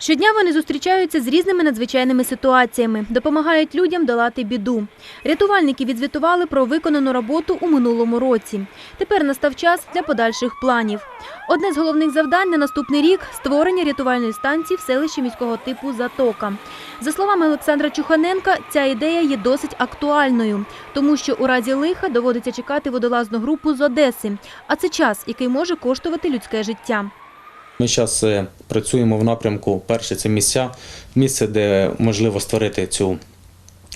Щодня вони зустрічаються з різними надзвичайними ситуаціями, допомагають людям долати біду. Рятувальники відзвітували про виконану роботу у минулому році. Тепер настав час для подальших планів. Одне з головних завдань на наступний рік створення рятувальної станції в селищі міського типу Затока. За словами Олександра Чуханенка, ця ідея є досить актуальною, тому що у разі лиха доводиться чекати водолазну групу з Одеси, а це час, який може коштувати людське життя. Ми зараз працюємо в напрямку. Перше це місця, місце, де можливо створити цю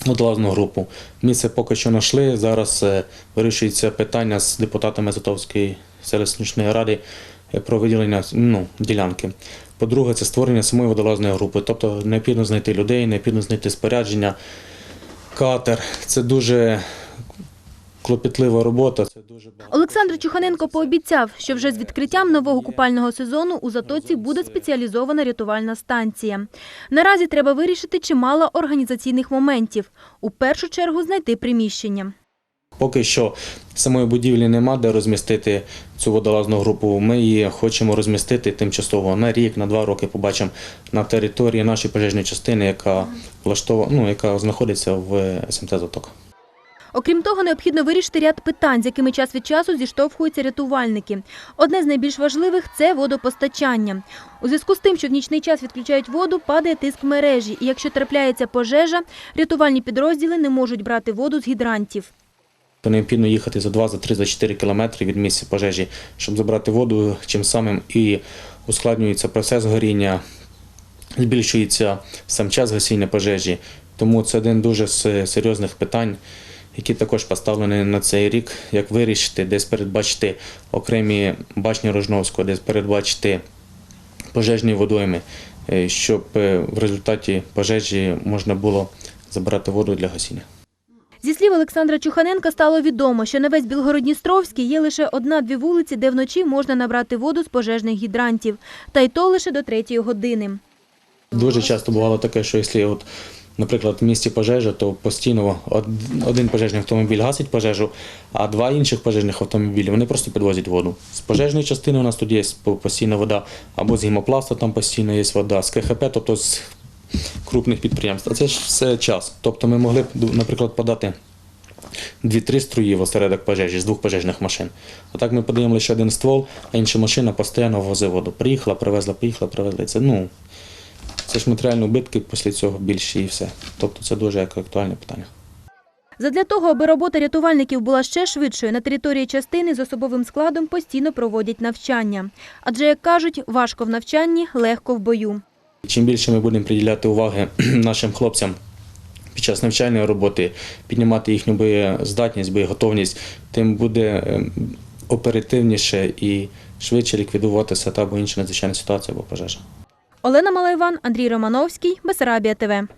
водолазну групу. Місце поки що знайшли. Зараз е, вирішується питання з депутатами Затовської селищної ради е, про виділення ну, ділянки. По-друге, це створення самої водолазної групи. Тобто необхідно знайти людей, необхідно знайти спорядження, катер. Це дуже клопітлива робота. Це дуже багато. Олександр Чуханенко пообіцяв, що вже з відкриттям нового купального сезону у Затоці буде спеціалізована рятувальна станція. Наразі треба вирішити чимало організаційних моментів. У першу чергу знайти приміщення. Поки що самої будівлі нема, де розмістити цю водолазну групу. Ми її хочемо розмістити тимчасово на рік, на два роки. Побачимо на території нашої пожежної частини, яка влаштова, ну, яка знаходиться в СМТ Заток. Окрім того, необхідно вирішити ряд питань, з якими час від часу зіштовхуються рятувальники. Одне з найбільш важливих – це водопостачання. У зв'язку з тим, що в нічний час відключають воду, падає тиск мережі. І якщо трапляється пожежа, рятувальні підрозділи не можуть брати воду з гідрантів. Необхідно їхати за 2, за 3, за 4 кілометри від місця пожежі, щоб забрати воду, чим самим і ускладнюється процес горіння, збільшується сам час гасіння пожежі. Тому це один дуже серйозних питань, які також поставлені на цей рік, як вирішити, десь передбачити окремі башні Рожновського, десь передбачити пожежні водойми, е, щоб е, в результаті пожежі можна було забирати воду для гасіння. Зі слів Олександра Чуханенка стало відомо, що на весь Білгородністровський є лише одна-дві вулиці, де вночі можна набрати воду з пожежних гідрантів. Та й то лише до третьої години. Дуже часто бувало таке, що якщо, от, наприклад, в місті пожежа, то постійно один пожежний автомобіль гасить пожежу, а два інших пожежних автомобілі вони просто підвозять воду. З пожежної частини у нас тут є по- постійна вода, або з гімопласту там постійно є вода, з КХП, тобто з крупних підприємств. А це ж все час. Тобто ми могли б, наприклад, подати дві-три струї в осередок пожежі з двох пожежних машин. А так ми подаємо лише один ствол, а інша машина постійно возить воду. Приїхала, привезла, приїхала, привезла. Це, ну, це ж матеріальні убитки після цього більші і все. Тобто це дуже актуальне питання. Задля того, аби робота рятувальників була ще швидшою, на території частини з особовим складом постійно проводять навчання. Адже, як кажуть, важко в навчанні, легко в бою. Чим більше ми будемо приділяти уваги нашим хлопцям під час навчальної роботи, піднімати їхню боєздатність, боєготовність, тим буде ем, оперативніше і швидше ліквідуватися та або інша надзвичайна ситуація або пожежа. Олена Малайван, Андрій Романовський, Бесарабія ТВ.